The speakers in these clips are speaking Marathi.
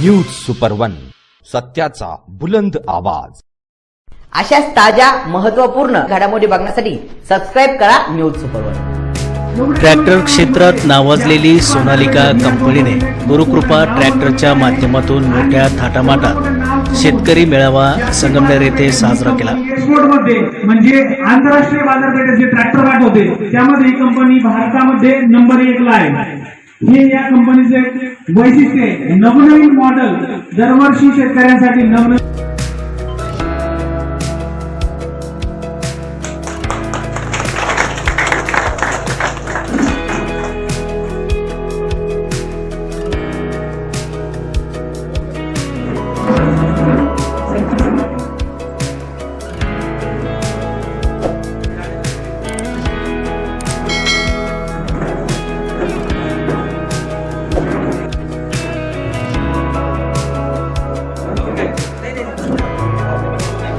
न्यूज सुपर वन सत्याचा बुलंद आवाज. अशाच ताज्या महत्त्वपूर्ण घडामोडी बघण्यासाठी सबस्क्राईब करा न्यूज सुपरवर ट्रॅक्टर क्षेत्रात नावाजलेली सोनालिका कंपनीने गुरुकृपा ट्रॅक्टरच्या माध्यमातून मोठ्या थाटामाटात शेतकरी मेळावा संगमनेर येथे साजरा केला. एक्सपोर्टमध्ये म्हणजे आंतरराष्ट्रीय बाजारपेठेत जे ट्रॅक्टर पाठवते त्यामध्ये ही कंपनी भारतामध्ये नंबर एकला आहे. हे या कंपनीचे वैशिष्ट्य आहे. नवनवीन मॉडेल दरवर्षी शेतकऱ्यांसाठी नवनवीन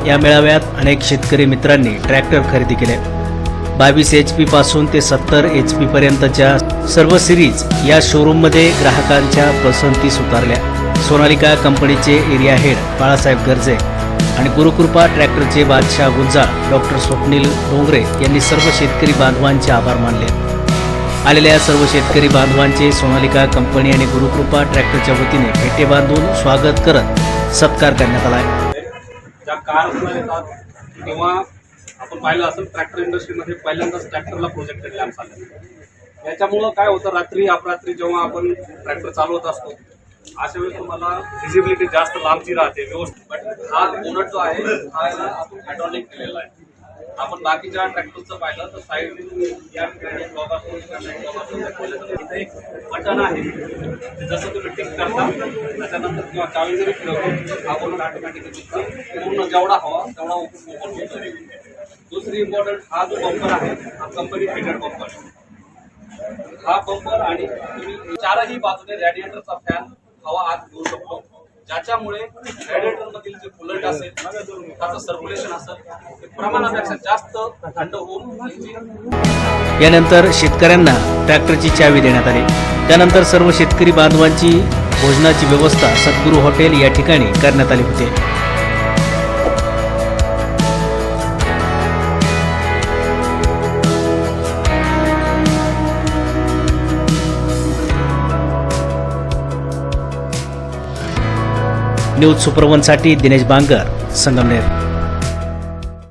या मेळाव्यात अनेक शेतकरी मित्रांनी ट्रॅक्टर खरेदी केले. बावीस एच पी पासून ते सत्तर एच पी पर्यंतच्या सर्व सिरीज या शोरूममध्ये ग्राहकांच्या पसंतीस उतारल्या सोनालिका कंपनीचे एरिया हेड बाळासाहेब गर्जे आणि गुरुकृपा ट्रॅक्टरचे बादशाह गुंजाळ डॉक्टर स्वप्नील डोंगरे यांनी सर्व शेतकरी बांधवांचे आभार मानले. आलेल्या सर्व शेतकरी बांधवांचे सोनालिका कंपनी आणि गुरुकृपा ट्रॅक्टरच्या वतीने भेटे बांधून स्वागत करत सत्कार करण्यात आला आहे. ज्या कारखाना येतात तेव्हा आपण पाहिलं असेल ट्रॅक्टर इंडस्ट्रीमध्ये पहिल्यांदाच ट्रॅक्टरला प्रोजेक्टेड लॅम्प आले याच्यामुळं काय होतं रात्री अपरात्री जेव्हा आपण ट्रॅक्टर चालवत असतो अशा वेळेस तुम्हाला व्हिजिबिलिटी जास्त लांबची राहते व्यवस्थित. हा बोनट जो आहे हा आपण हायड्रॉलिक केलेला आहे. आपण बाकीच्या ट्रॅक्टरचं पाहिलं तर साईड या ठिकाणी असतो, इथे एक बटन आहे. जसं तुम्ही टिक करता त्याच्यानंतर किंवा चावी जरी फिरवली आपण बोनट ऑटोमॅटिकली पूर्ण जेवढा हवा तेवढा ओपन होतो दुसरी इम्पॉर्टंट हा जो बंपर आहे हा कंपनी फिटेड बंपर हा बंपर आणि तुम्ही चारही बाजूने रॅडिएटरचा फॅन हवा आत घेऊ शकतो. ज्याच्यामुळे रेडिएटरमधील जे कुलट असेल त्याचं सर्क्युलेशन असेल ते प्रमाणापेक्षा जास्त थंड होऊन म्हणजे यानंतर शेतकऱ्यांना ट्रॅक्टरची चावी देण्यात आली. त्यानंतर सर्व शेतकरी बांधवांची भोजनाची व्यवस्था सद्गुरू हॉटेल या ठिकाणी करण्यात आली होती. न्यूज सुपरवनसाठी दिनेश बांगर संगमनेर.